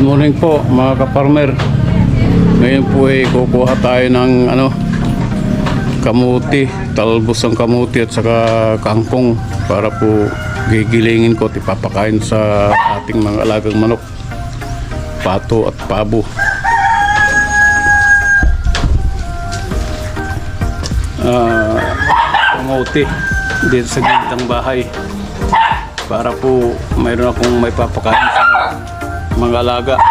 Good morning po mga kaparmer. Ngayon po ay kukuha tayo ng ano kamuti, talbos ng kamuti at saka kangkong para po gigilingin ko at ipapakain sa ating mga alagang manok. Pato at pabo. Ah, kamuti dito sa gilid ng bahay para po mayroon akong may papakain sa mga alaga.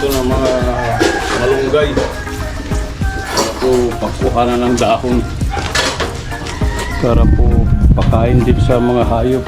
Ako rito ng mga malunggay. Para po pagkuha na ng dahon. Para po pakain din sa mga hayop.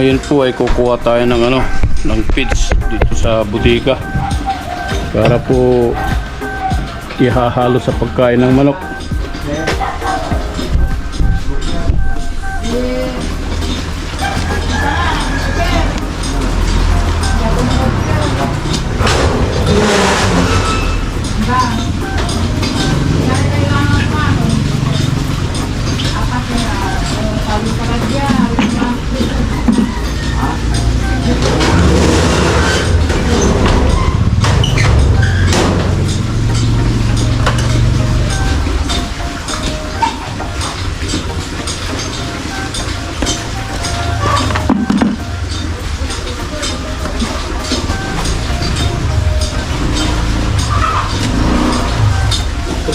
Ngayon po ay kukuha tayo ng ano, ng feeds dito sa butika. Para po ihahalo sa pagkain ng manok. Ito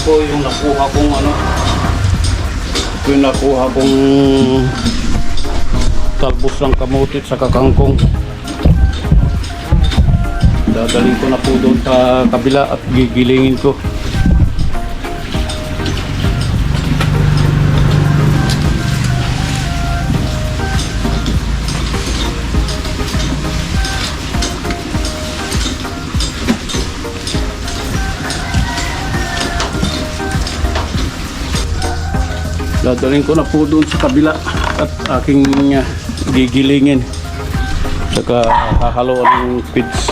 po yung nakuha kong ano. Yung nakuha kong talbos ng kamutit sa kakangkong. Dadalhin ko na po doon sa kabila at gigilingin ko. Dadalhin ko na po doon sa kabila at aking uh, gigilingin. Saka hahaloan ng feeds.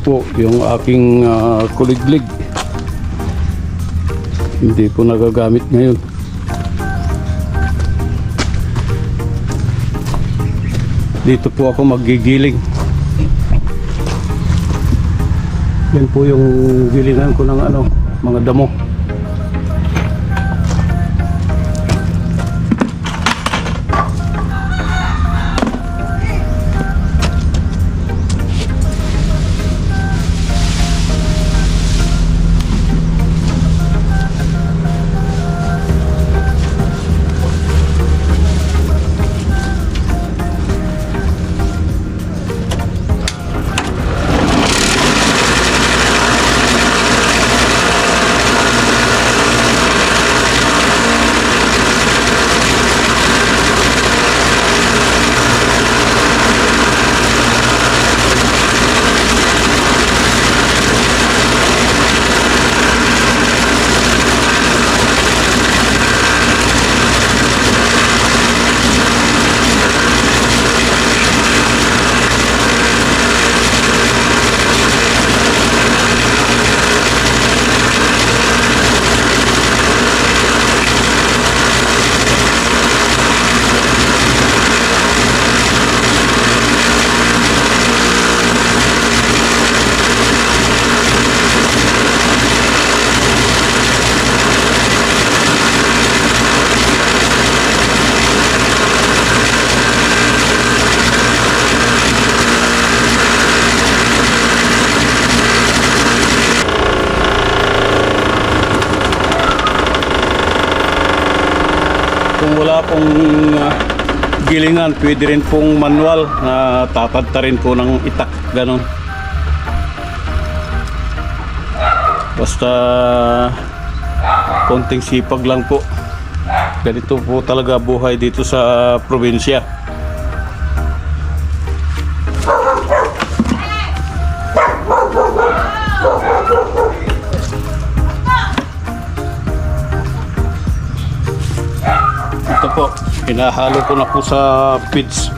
Po yung aking ah, kuliglig. Hindi ko nagagamit ngayon. Dito po ako magigiling. Yan po yung gilingan ko ng ano, mga damo. Wala pong ah, gilingan, pwede rin pong manual na tatadta rin po ng itak, ganon. Basta konting sipag lang po. Ganito po talaga buhay dito sa probinsya. Hinahalo ko na po sa feeds.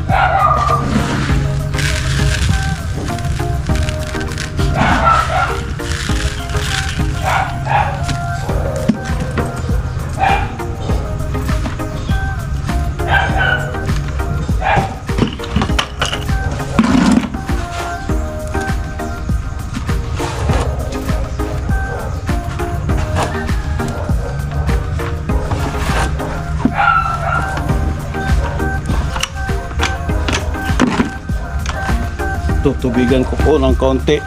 Tutubigan ko po ng konti.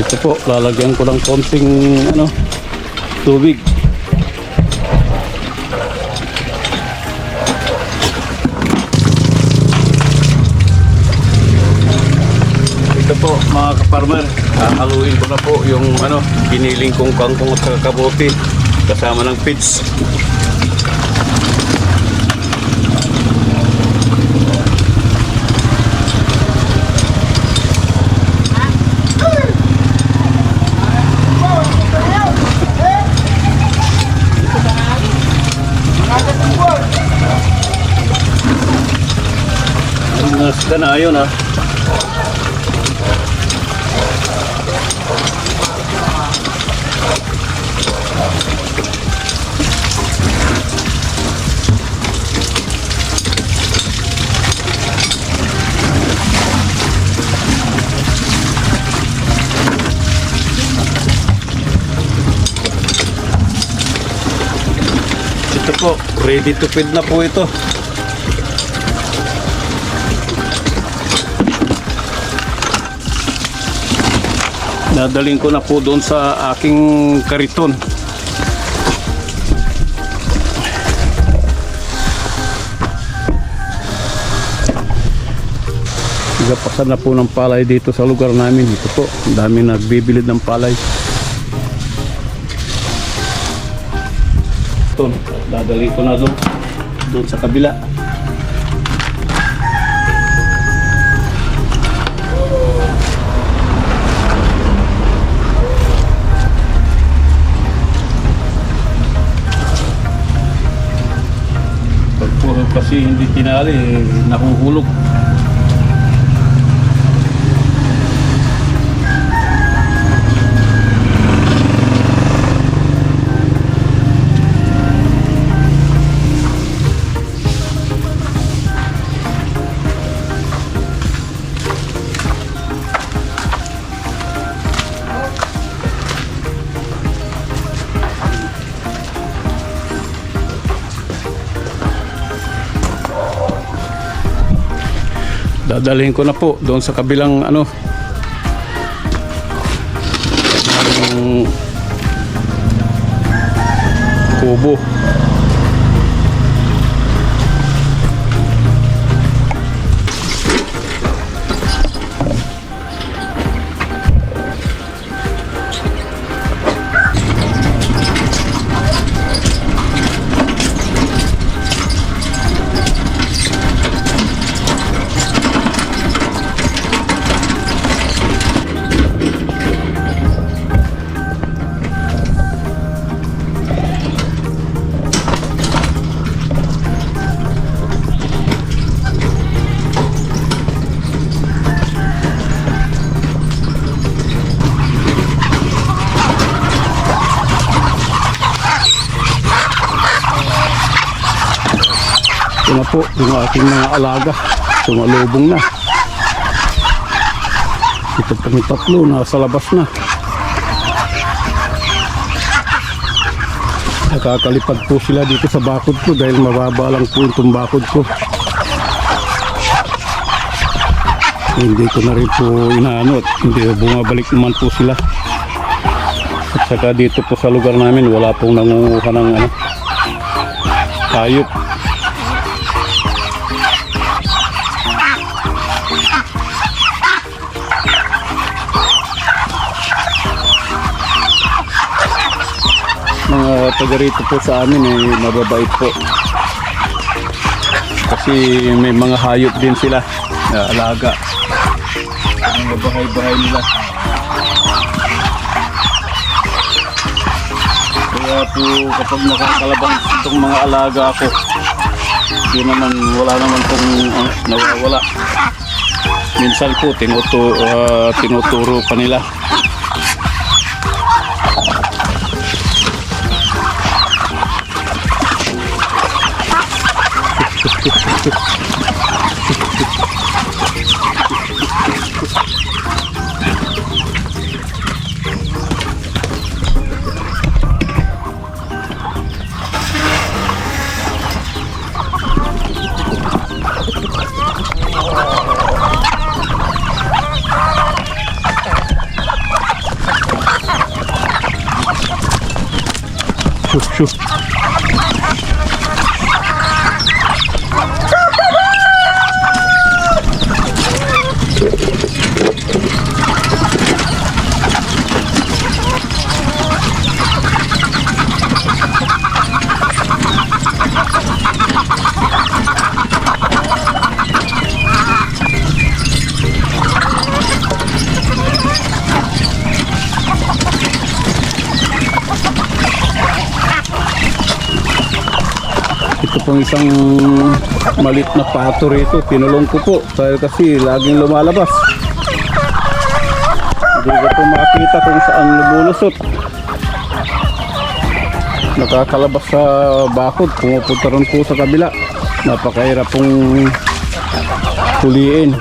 Ito po, lalagyan ko ng konting ano, tubig. Ito po mga kaparmer, hahaluin ko na po yung ano, giniling kong kangkong at kabote kasama ng pits. Ang nasda na yun ha. Ito po, ready to feed na po ito. Dadaling ko na po doon sa aking kariton. Igapasan na po ng palay dito sa lugar namin. Ito po, dami nagbibilid ng palay. Ito, dadaling ko na doon. Doon sa kabila. Kasi hindi tinali, eh, nahuhulog. Dadalhin ko na po doon sa kabilang ano kubo. Ito na po yung aking mga alaga. Sumalubong na. Ito pang tatlo, nasa labas na. Nakakalipad po sila dito sa bakod ko dahil mababa lang po itong bakod ko. Hindi ko na rin po inaano at hindi bumabalik naman po sila. At saka dito po sa lugar namin wala pong nangunguha ng ano, hayop. Taga rito po sa amin ay mababait po. Kasi may mga hayop din sila na alaga. Mga bahay-bahay nila. Kaya po kapag nakakalabang itong mga alaga ko, yun naman wala naman pong ah, nawawala. Minsan po tinutu, ah, tinuturo pa nila. Shoo, shoo. Pong isang malit na pato rito. Pinulong ko po. Dahil kasi laging lumalabas. Hindi ko po makita kung saan lumulusot. Nakakalabas sa bakod. Pumupunta rin po sa kabila. Napakahirap pong huliin.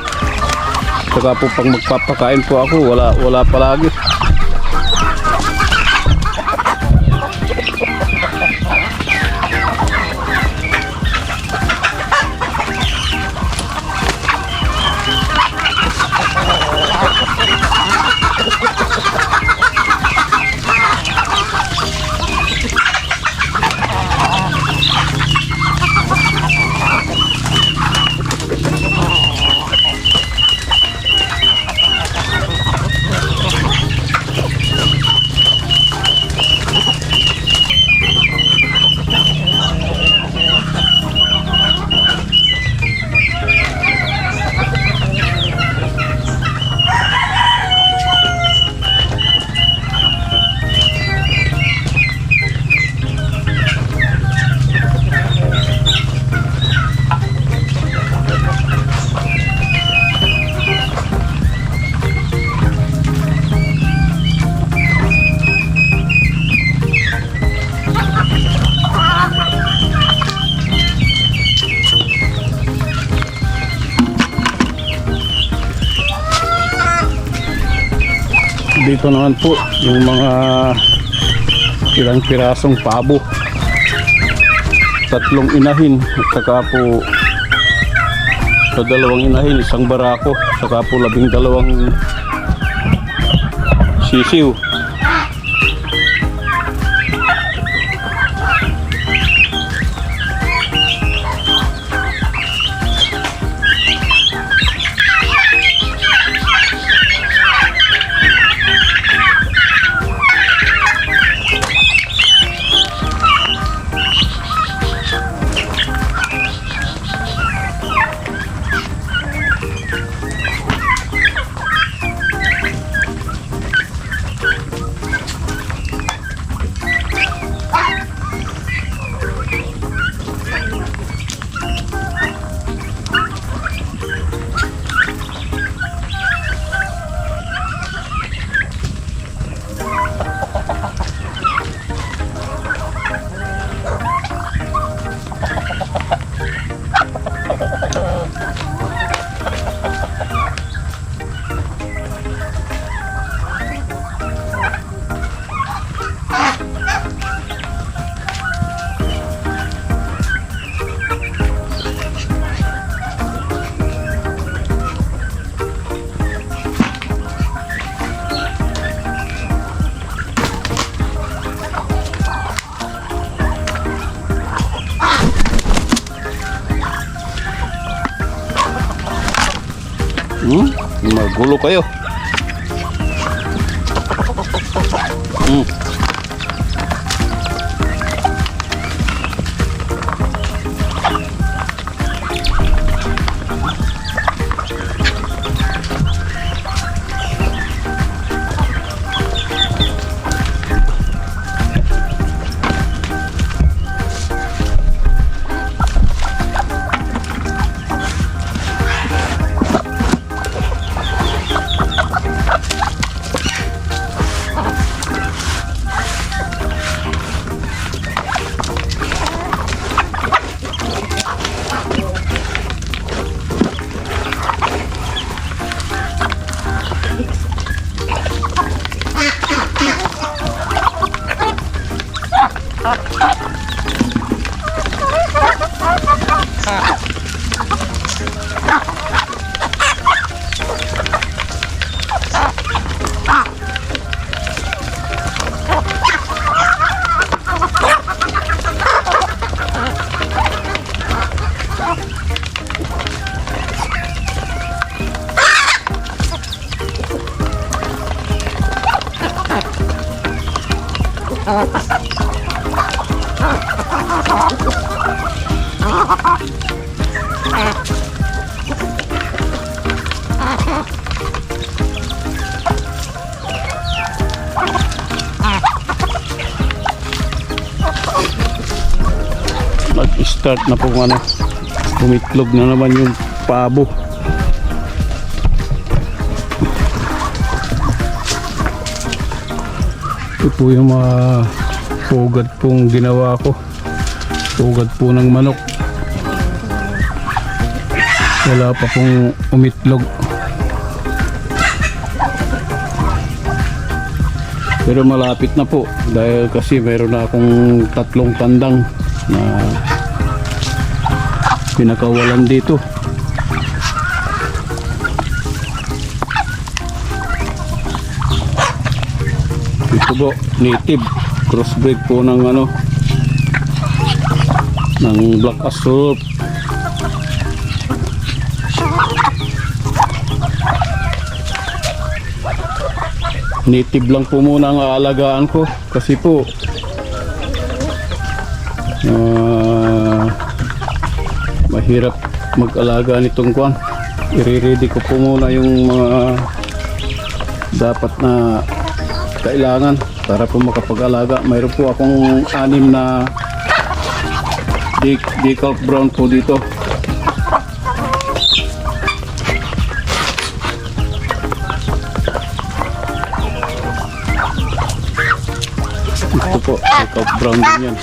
Saka po pag magpapakain po ako, wala, wala palagi. Dito naman po yung mga ilang pirasong pabo. Tatlong inahin at saka po sa dalawang inahin, isang barako, saka po labing dalawang sisiw. Nag-start na pong ano, umitlog na naman yung pabo. Ito po yung mga pugad pong ginawa ko. Pugad po ng manok. Wala pa pong umitlog. Pero malapit na po dahil kasi meron na akong tatlong tandang na pinakawalan dito. Ito po, native crossbreed po ng ano ng black assault. Native lang po muna ang aalagaan ko kasi po ah, mahirap mag-alaga nitong kwan. I-ready ko po muna yung mga dapat na kailangan para po makapag-alaga. Mayroon po akong anim na de- decal brown po dito. Ito po, decal brown din yan.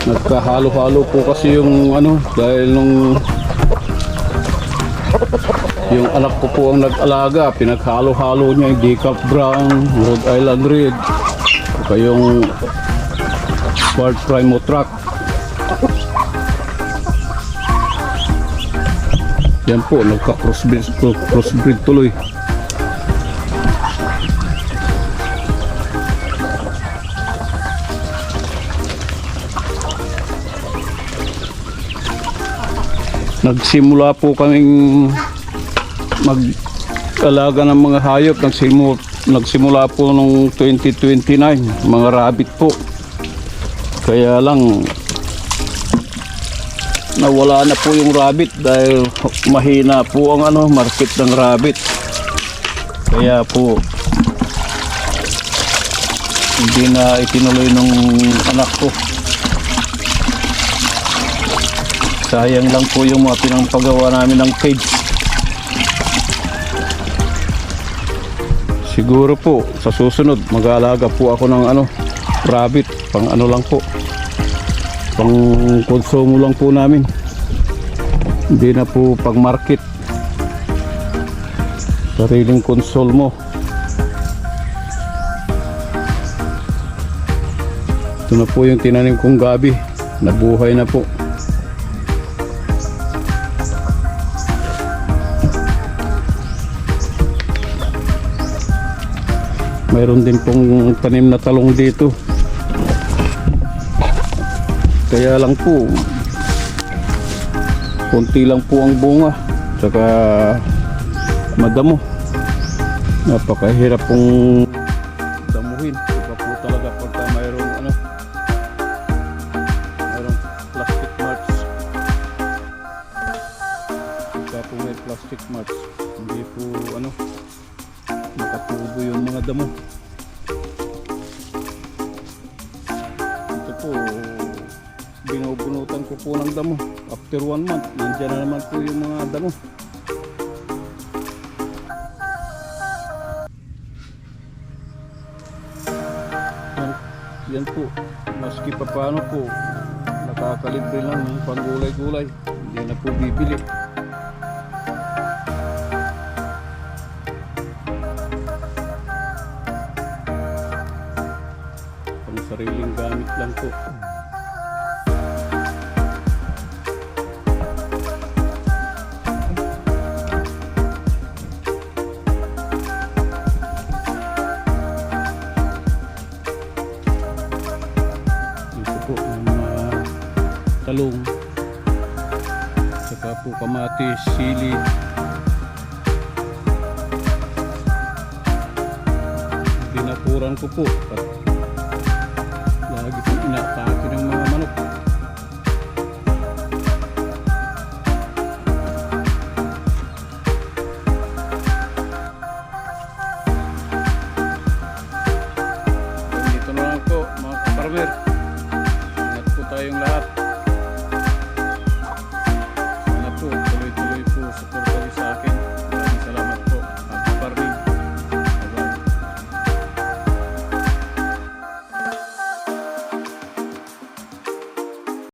Nagkahalo-halo po kasi yung ano dahil nung yung anak ko po ang nag-alaga, pinaghalo-halo niya yung decaf brown, Rhode Island red, saka yung Smart Primo Truck. Yan po, nagka-crossbreed crossbreed tuloy. Nagsimula po kaming mag-alaga ng mga hayop. Nagsimula, nagsimula po nung 2029, mga rabbit po. Kaya lang, nawala na po yung rabbit dahil mahina po ang ano, market ng rabbit. Kaya po, hindi na itinuloy ng anak ko. Sayang lang po yung mga pinangpagawa namin ng cage. Siguro po sa susunod mag-aalaga po ako ng ano, rabbit, pang ano lang po. Pang konsumo lang po namin. Hindi na po pang market. Sariling konsol mo. Ito na po yung tinanim kong gabi. Nabuhay na po. Mayroon din pong tanim na talong dito. Kaya lang po, konti lang po ang bunga. Tsaka madamo. Napakahirap pong binubunutan ko po ng damo. After one month, nandiyan na naman po yung mga damo. Yan, yan po, maski pa paano po, nakakalibre lang ng panggulay-gulay. Hindi na po bibili. Pang sariling gamit lang po. Talong. Saka po kamatis, sili. Dinapuran ko po at